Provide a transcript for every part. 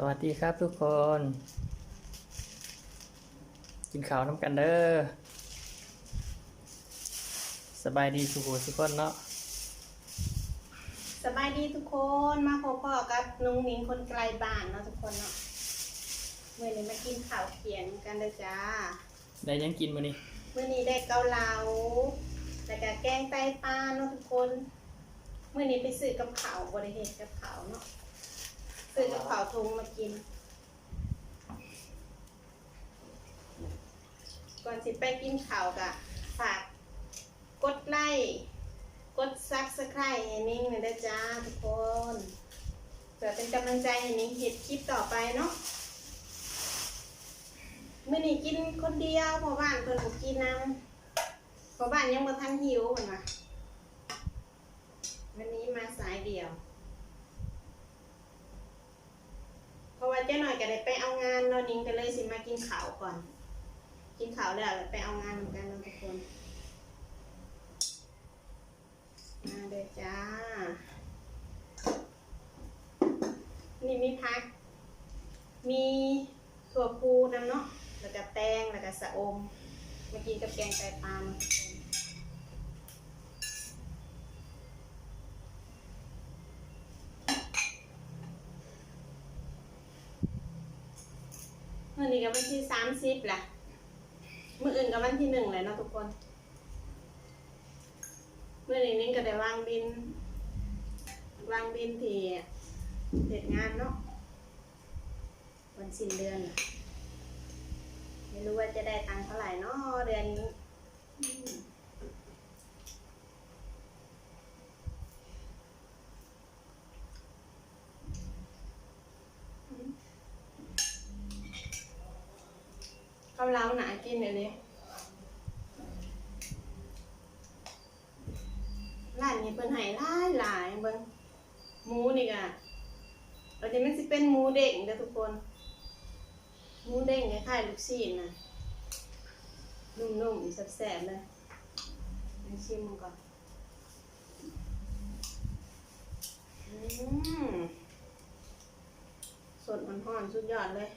สวัสดีครับทุกคน กินข้าวน้ำกันเด้อสบายดีสุขสุขคนเนาะสบายดีทุกคนมาพบพ่อกับนุ้งมิงคนไกลบ้านเนาะทุกคนเนาะเมื่อนี้มากินข้าวเขียนกันเด้อจ้าได้หยังกินมื้อนี้เมื่อนี้ได้เกาเหลาแล้วก็แกงไตปลาเนาะทุกคนเมื่อนี้ไปซื้อกับข้าวบริเหตุกับข้าวเนาะ เอาทงมากิน ก่อนสิไปกินข้าวกะฝากกดไลค์กดซับสไครต์ให้นิ้งหน่อยนะจ้าทุกคนเพื่อเป็นกำลังใจให้นิ้งเห็ดคลิปต่อไปเนาะมื่อนี้กินคนเดียวเพราะบ้านเพิ่นบ่กินน้ำเพราะบ้านยังบ่ทันหิวเพิ่นว่าวันนี้มาสายเดียว เพราะว่าเจ้าหน่อยก็ได้ไปเอางานนาะนิ้งก็เลยสิมากินข้าวก่อน กินข้าวแล้วไปเอางานเหมือนกันนะทุกคนมาเลยจ้า นี่มีพัก มีถั่วพูน้ำเนาะ แล้วก็แตงแล้วก็สะอม เมากินกับแกงไตปลาเนาะ ทุกคนวันนี้ก็วันที่สามสิบแหละมื่ออื่นก็วันที่หนึ่งเลยเนาะทุกคนเมื่อนี้นิ่งก็ได้วางบิน วางบินที่เหตุงานเนาะวันสิ้นเดือนน่ะไม่รู้ว่าจะได้ตังค์เท่าไหร่เนาะเดือนนี้อืมข้าว เล้าหนากินเดี๋ยวนี้ร้านนี้เพิ่นให้หลายหลายเบิ่งหมูนี่ก็เราจะมันสิเป็นหมูเด้งเด้อทุกคน หมูเด้งคล้ายๆลูกชิ้นนะนุ่มๆแซ่บๆเลยมาชิมก่อนอืมสดมันหอนสุดยอดเลย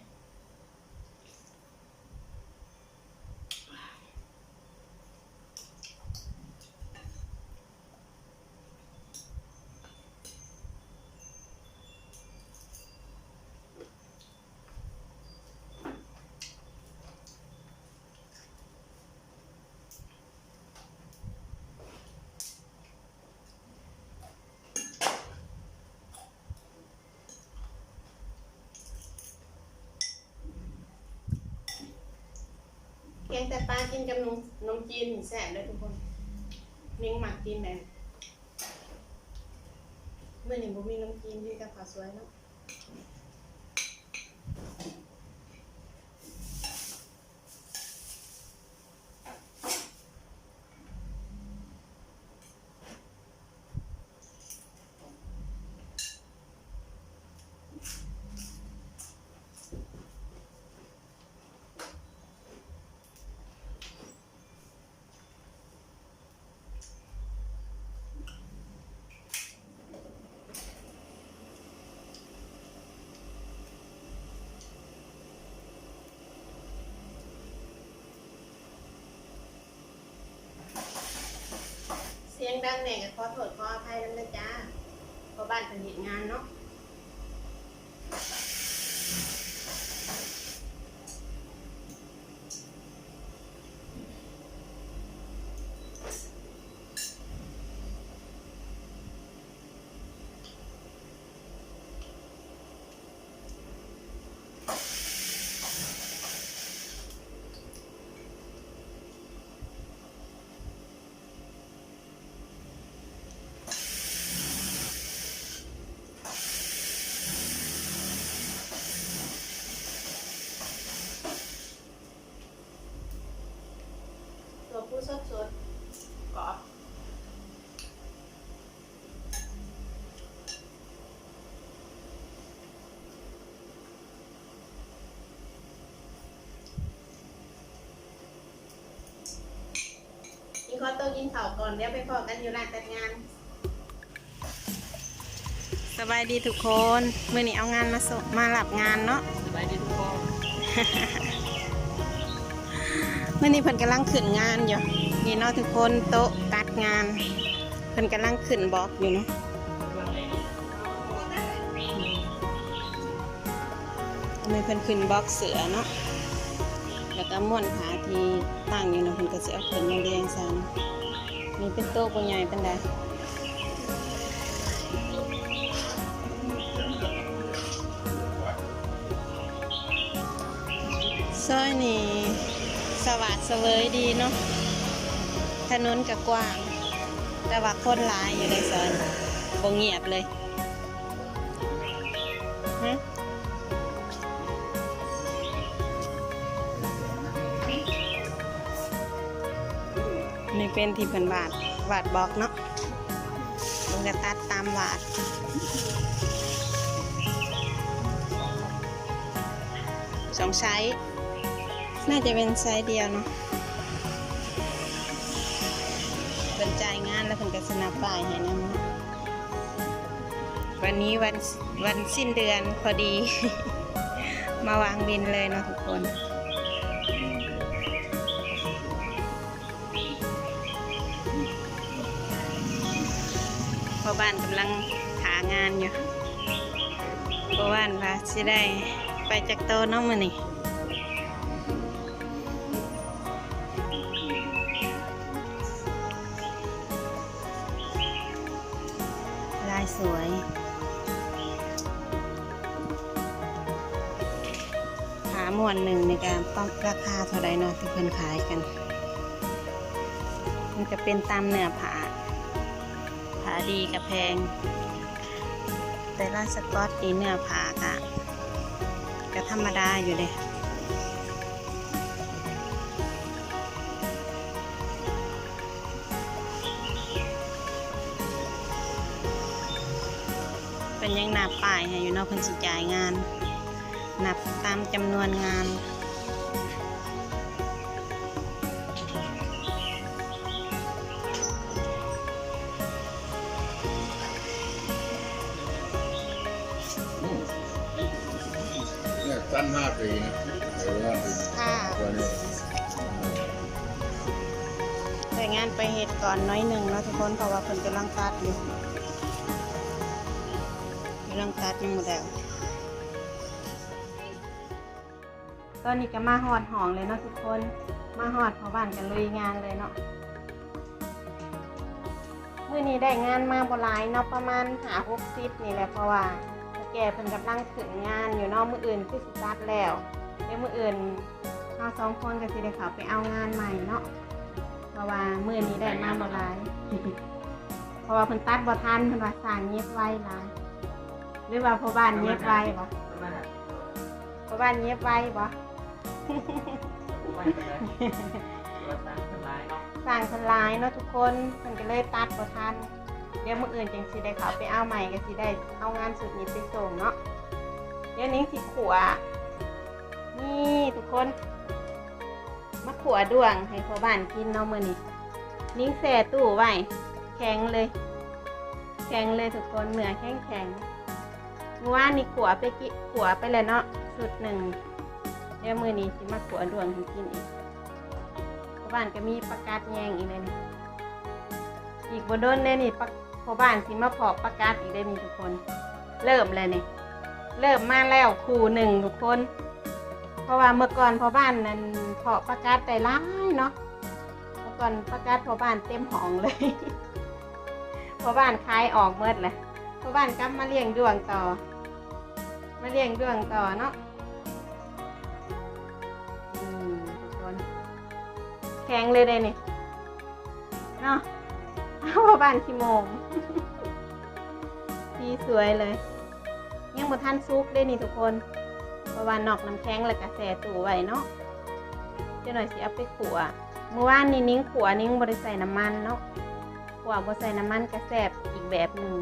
แกงแต่ปลากินกับนมนมจีนแซ่บเลยทุกคนนิ่งหมักกินแบบเมื่อหนึ่งผมมีนมจีนที่กับข้าวสวยเนาะ ดังแหน่ก็ขอโทษขออภัยแล้วนะจ้าเพราะบ้านเป็นเหตุงานเนาะ กินข้าวโต้กินข้าวก่อนเดี๋ยวไปพอกันอยู่ร้านจัดงานสสบายดีทุกคนเมื่อนี้เอางานมาส่งมาหลับงานเนาะสบายดีทุกคนเมื่อนี้เพิ่นกำลังขึ้นงานอยู่นี่เนาะทุกคนโต๊ะตัดงานเพิ่นกำลังขึ้นบล็อกอยู่เนาะอันนี้เพิ่นขึ้นบล็อกเสือเนาะ แล้วก็ม้วนขาที่ตั้งอยู่นะเพิ่นก็สิเอาขึ้นมาเรียงซะเนาะนี่เป็นโต๊ะใหญ่เปานใดซอยนี่สวัสดเสวยดีเนาะถนนก็กว้าง แต่ว่าคนหลายอยู่ในซอยบ่เงียบเลย เป็นที่เพิ่นวาดวาดบอกเนาะมันก็ตัดตามวาดสองไซส์น่าจะเป็นไซส์เดียวเนาะเป็นจ่ายงานแล้วเพิ่นก็สนับป้ายให้นะวันนี้วันวันสิ้นเดือนพอดี มาวางบินเลยเนาะทุกคน อบ้านกำลังหางานอยู่พราะว่าว่าสิได้ไปจากโตน้องมือนี่ลายสวยขาหมวนหนึ่งในการต้องราคาเท่าไรเนาะที่เพิ่นขายกัน มันจะเป็นตามเนื้อผาผา ดีกับแพง แต่ร้าสกอตตีเนื้อผากะก็ธรรมดาอยู่เลยเป็นยังนับป้ายอยู่นอกพิ่นสิจ่ายงานนับตามจำนวนงาน ปั้นห้าปีนะเออห้าปีค่ะตัวนี้แต่งานไปเหตุก่อนน้อยหนึ่งเนาะทุกคนเพราะว่าเพิ่นกำลังตัดอยู่กำลังตัดยังหมดแล้วตอนนี้ก็มาหอดห้องเลยเนาะทุกคน มาหอดพอบ้านกันลุยงานเลยเนาะมื่อนี้ได้งานมาบหลายเนาะประมาณหาหกสิบนี่แหละเพราะว่า แกเพิ่นกำลังถึงงานอยู่เนาะมืออื่นคือสิตัดแล้วเดี๋ยวมืออื่นเราสองคนก็สิได้เขับไปเอางานใหม่เนาะเพราะว่ามื้อนี้ได้มาบ่หลาย เพราะว่าเพิ่นตัดบ่ทันเพิ่นว่าสร้างเย็บไว้หลายหรือว่าพ่อบ้านเย็บไว้บ่ประมาณนั้นพ่อบ้านเย็บไว้บ่วันไปเลยตัวสร้างคนร้ายเนาะสร้างเพิ่นหลายเนาะทุกคนเพิ่นก็เลยตัดบ่ทัน เดี๋ยวมื้ออื่นจังสิได้เขาไปเอาใหม่ก็สิได้เอางานสุดนี้ไปส่งเนาะเดี๋ยวนี้งสิขัวนี่ทุกคนมาขัวดวงให้พ่อบ้านกินเนาะมื้อนี้นิ้งแส่ตู้ไว้แข็งเลย แข็งเลยทุกคนเหนือแข็งแข็งเมื่อวานนี่ขัวไปกิขัวไปเลยเนาะสุดหนึ่งเดี๋ยวมือนี้สิมาขัวดวงให้กินอีกพ่อบ้านก็มีประกาศแยงอีกเลยนี่ อีกบนโดนเลยนี่ปะพ่อบ้านสิมาเพาะประกาศอีกได้มีทุกคน เริ่มเลยนี่ เริ่มมาแล้วคูหนึ่งทุกคน เพราะว่าเมื่อก่อนพ่อบ้านนั้นเพาะประกาศแต่ร้ายเนาะเมื่อก่อนประกาศพ่อบ้านเต็มห้องเลยพ่อบ้านคลายออกเมื่อเลยพ่อบ้านกลับมาเลี้ยงดวงต่อ มาเลี้ยงดวงต่อเนาะแข็งเลยเลยนี่เนาะ พ่อบ้านขี้โมงสีสวยเลย ยังบ่ทันซุกได้นี่ทุกคนเพราะว่านอกน้ำแข็งแล้วก็แส่ตู้ไว้เนาะจะหน่อยสิเอาไปขัวเมื่อวานนี้นิ้งขัวนิ้งบริใส่น้ำมันเนาะขัวบริใส่น้ำมันกระแสบอีกแบบหนึ่ง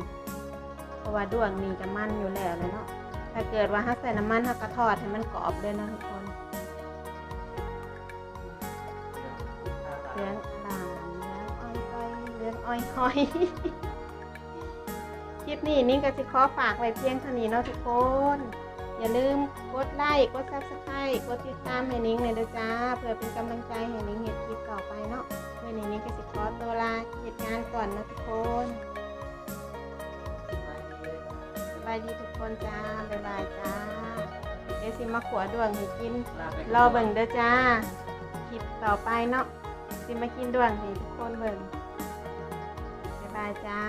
เพราะว่าด้วงนี่จะมันอยู่แล้วเลยเนาะถ้าเกิดว่าถ้าใส่น้ำมันถ้ากระทอดให้มันกรอบเลยนะทุกคน อ้อยห้อยคลิปนี้นิ้งก็สิขอฝากไว้เพียงเท่านี้เนาะทุกคน อย่าลืมกดไลค์ กดซับสไครต์กดติดตามให้นิ้งเลยเด้อจ้า เพื่อเป็นกำลังใจให้นิ้งเฮ็ดคลิปต่อไปเนาะเมื่อนี้นิ้งก็สิขอตัวลาเฮ็ดงานก่อนนะทุกคนสบายดีทุกคนจ้า บ๊ายบายจ้า เดี๋ยวสิมาขวดวงให้กิน รอเบิ่งเด้อจ้า คลิปต่อไปเนาะสิมากินดวงให้ทุกคนเบิ่งายจ้า